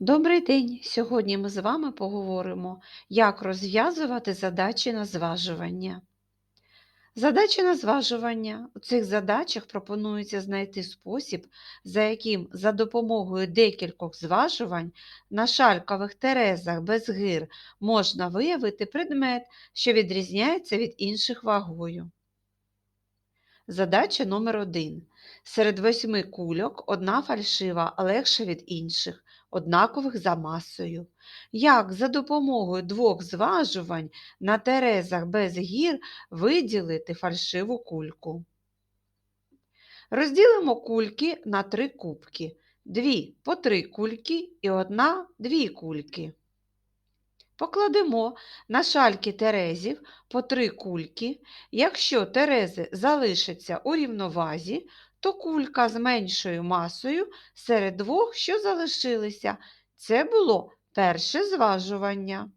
Добрий день! Сьогодні ми з вами поговоримо, як розв'язувати задачі на зважування. Задачі на зважування. У цих задачах пропонується знайти спосіб, за яким за допомогою декількох зважувань на шалькових терезах без гир можна виявити предмет, що відрізняється від інших вагою. Задача номер 1 Серед восьми кульок одна фальшива, легша від інших, однакових за масою. Як за допомогою двох зважувань на терезах без гір виділити фальшиву кульку? Розділимо кульки на три кубки. Дві по три кульки і одна дві кульки. Покладемо на шальки терезів по три кульки. Якщо терези залишаться у рівновазі, то кулька з меншою масою серед двох, що залишилися. Це було перше зважування.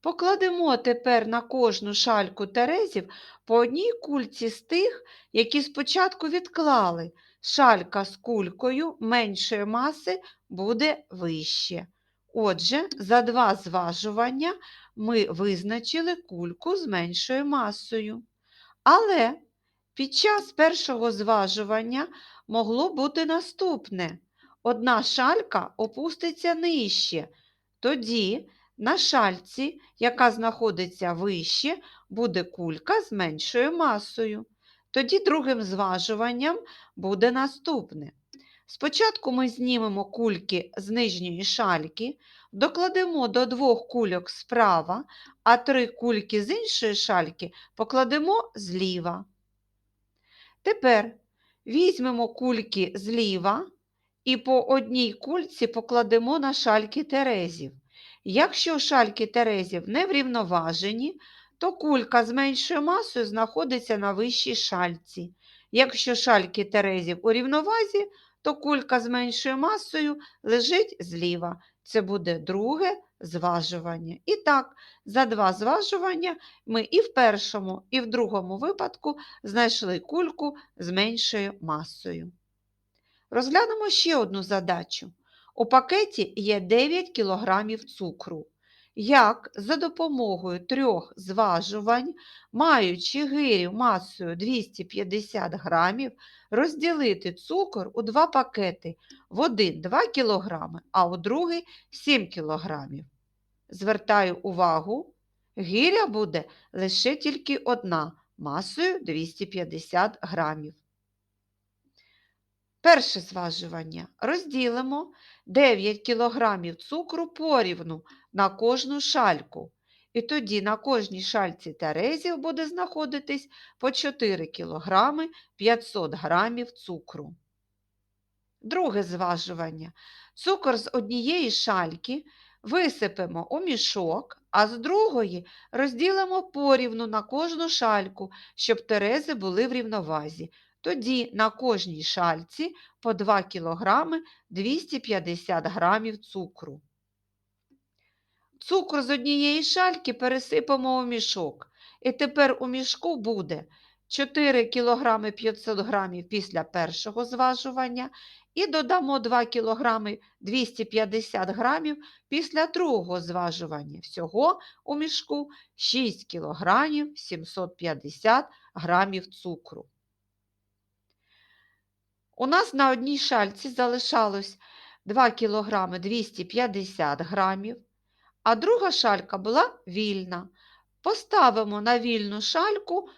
Покладемо тепер на кожну шальку терезів по одній кульці з тих, які спочатку відклали. Шалька з кулькою меншої маси буде вище. Отже, за два зважування ми визначили кульку з меншою масою. Але під час першого зважування могло бути наступне. Одна шалька опуститься нижче. Тоді на шальці, яка знаходиться вище, буде кулька з меншою масою. Тоді другим зважуванням буде наступне. Спочатку ми знімемо кульки з нижньої шальки, докладемо до двох кульок справа, а три кульки з іншої шальки покладемо зліва. Тепер візьмемо кульки зліва і по одній кульці покладемо на шальки терезів. Якщо шальки терезів не врівноважені, то кулька з меншою масою знаходиться на вищій шальці. Якщо шальки терезів у рівновазі, то кулька з меншою масою лежить зліва. Це буде друге зважування. І так, за два зважування ми і в першому, і в другому випадку знайшли кульку з меншою масою. Розглянемо ще одну задачу. У пакеті є 9 кг цукру. Як за допомогою трьох зважувань, маючи гирю масою 250 грамів, розділити цукор у два пакети в один 2 кг, а у другий 7 кг. Звертаю увагу, гиря буде лише тільки одна масою 250 грамів. Перше зважування. Розділимо 9 кг цукру порівну на кожну шальку. І тоді на кожній шальці терезів буде знаходитись по 4 кг 500 г цукру. Друге зважування. Цукор з однієї шальки висипемо у мішок, а з другої розділимо порівну на кожну шальку, щоб терези були в рівновазі. Тоді на кожній шальці по 2 кг 250 г цукру. Цукор з однієї шальки пересипемо у мішок. І тепер у мішку буде 4 кг 500 г після першого зважування і додамо 2 кг 250 г після другого зважування. Всього у мішку 6 кг 750 г цукру. У нас на одній шальці залишалось 2 кг 250 грамів, а друга шалька була вільна. Поставимо на вільну шальку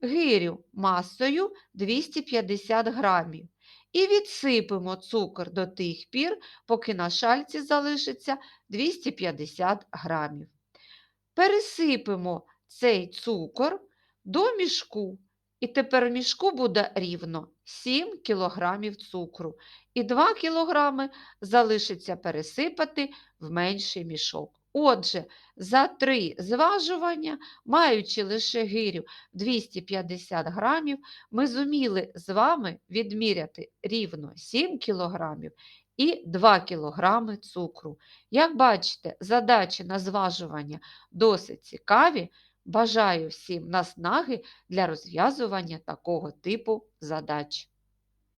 гирю масою 250 грамів і відсипемо цукор до тих пір, поки на шальці залишиться 250 грамів. Пересипемо цей цукор до мішку. І тепер в мішку буде рівно 7 кг цукру. І 2 кг залишиться пересипати в менший мішок. Отже, за три зважування, маючи лише гирю 250 грамів, ми зуміли з вами відміряти рівно 7 кг і 2 кг цукру. Як бачите, задачі на зважування досить цікаві. Бажаю всім наснаги для розв'язування такого типу задач.